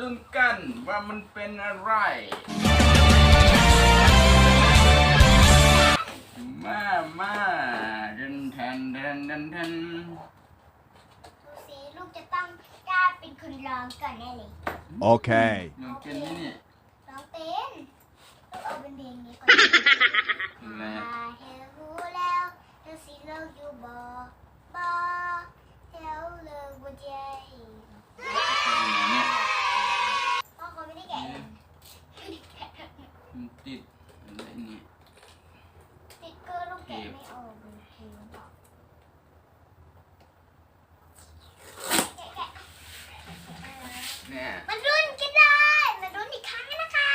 ลุ้นกันว่ามันเป็นอะไร มามาเดินแทนเดินเดินเดินดูสิลูกจะต้องกล้าเป็นคนร้องก่อนแน่เลย Okay. ลองเป็นนี่นี่ ร้องเป็นต้องเอาเป็นเพลงนี้ก่อน อะไร มาเฮลรู้แล้วดูสิเลิกอยู่บ่บ่เฮลเลิกบ่ใจ เนี่ย พ่อเขาไม่ได้แกะเลยไม่ได้แกะ มันติดอะไรนี่ สติ๊กเกอร์ลูกแกะไม่ออกเลยเพลงบอกแกะแกะ เนี่ยมันรุ่นก็ได้มันรุ่นอีกครั้งนะคะ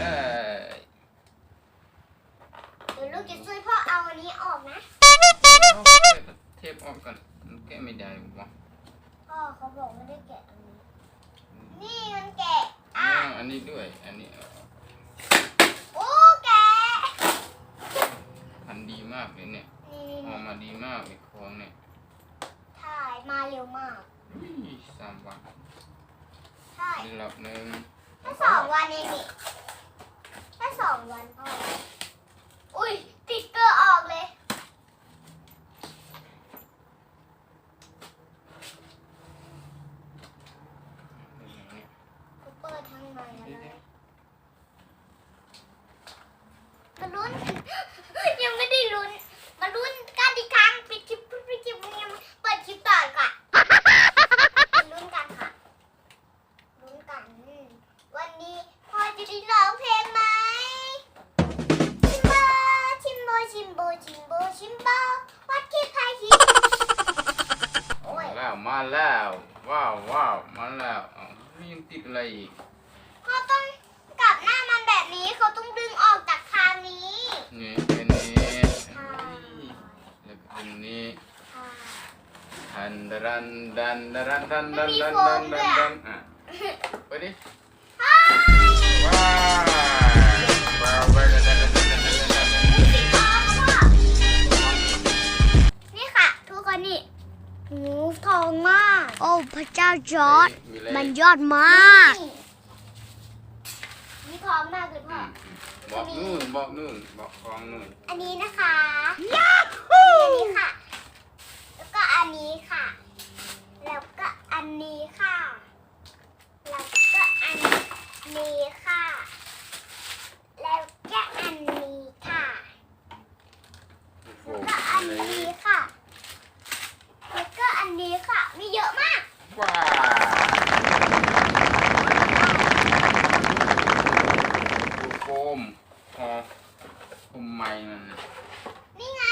เอ้ยเดี๋ยวลูกจะช่วยพ่อเอาอันนี้ออกนะ เอาเทปออกก่อนมันแกะไม่ได้วะพ่อเขาบอกไม่ได้แกะตรงนี้ นี่มันแกะอ้าอะวอันนี้ด้วย อันนี้เอาโอ้แกะ พันดีมากเลยเนี่ยนี่ออกมาดีมากเลยของเนี่ย ถ่ายมาเร็วมาก อุ้ยสามวันถ่ายอีกรอบหนึ่ง แค่สองวันเองนี่แค่สองวันพ่ออุ้ยติ๊กเกอร์ออกเลย เนี่ย กูเปิดทางไหนอะไรมาลุ้น ยังไม่ได้ลุ้น มาลุ้นกันอีกครั้งปิดคลิปปิดคลิปยังเปิดคลิปต่อก่อนมาลุ้นกันค่ะลุ้นกัน วันนี้พ่อจะได้ร้องเพลงไหมชิมโบชิมโบชิมโบชิมโบชิมโบวัดคิดใครคิดโอ้ มาย แล้ว มาแล้วว้าวว้าวมาแล้วอ้าวนี่ยังติดอะไรอีกเขาต้องกลับหน้ามันแบบนี้เขาต้องดึงออกจากทางนี้นี่เป็นนี้แล้วก็เป็นนี้ทันดันดันดันดันดันดันดันดันดันอะไปดิว้าวว้าว พระเจ้าจอร์ดมีอะไรมันอีกยอดมาก นี่ทองมากเลยพ่อือมบอกนู่นบอกนู่นบอกคลองนู่น อันนี้นะคะยาฮูอันนี้ค่ะ แล้วก็อันนี้ค่ะ แล้วก็อันนี้ค่ะ แล้วก็อันนี้ค่ะ แล้วก็อันนี้ค่ะ โอ้ แล้วก็อันนี้ค่ะ แล้วก็อันนี้ค่ะ มีเยอะมาก ว้าวโฟมพอคุ มไม้มันน่ะนี่ไง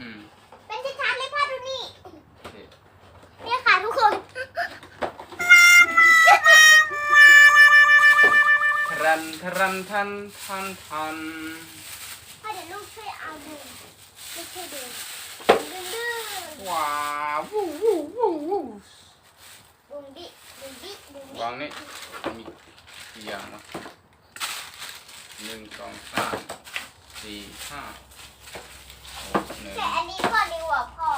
อืมเป็นชัดๆเลยพ่อดูนี่ โอเคเนี่ยค่ะทุกคนทรันทรันทันทันทันพ่อเดี๋ยวลูกช่วยเอาดูลูกช่วยดูดึงดึงว้าววู้วู้วู้วู้ดึงดิดึงดิดึงดิวางนี่มีกี่อย่างวะหนึ่งสองสาม สี่ห้าหกหนึ่งแกะอันนี้ก่อนดีกว่าพ่อ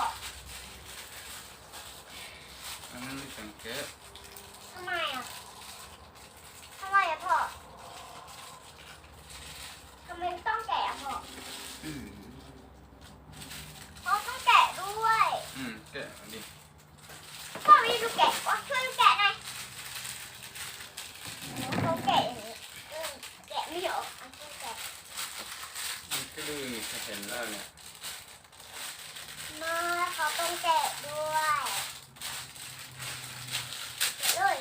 อันนั้นไม่สังเกตทำไมอะทำไมอะพ่อทำไมต้องแกะอะพ่อ อืม พ่อต้องแกะด้วย อืมแกะเอาดิ พ่อไม่ได้ดูแกะว่าช่วยลูกแกะหน่อยเขาแกะอย่างนี้อืมแกะไม่ออกอะช่วยแกะ มันก็ดูนี่เห็นแล้วเนี่ย มาเขาต้องแกะด้วยแกะเลย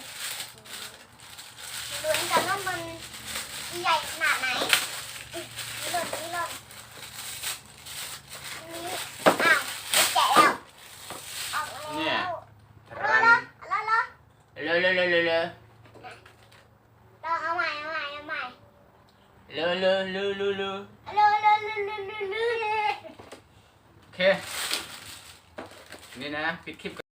ลุ้นกันว่ามันใหญ่ขนาดไหนอุ๊ยนี่หล่นนี่หล่นอันนี้อ้าวไม่แกะแล้วอ อกมาแล้วทรอรันละรอละเร็วเร็วเร็วเร็วเร็วรอเอาใหม่เอาใหม่เอาใหม่เร็วเร็วเร็วเร็วเร็วเร็วเร็วเร็วเร็วเร็วเร็วโอเค นี่นะ ปิดคลิป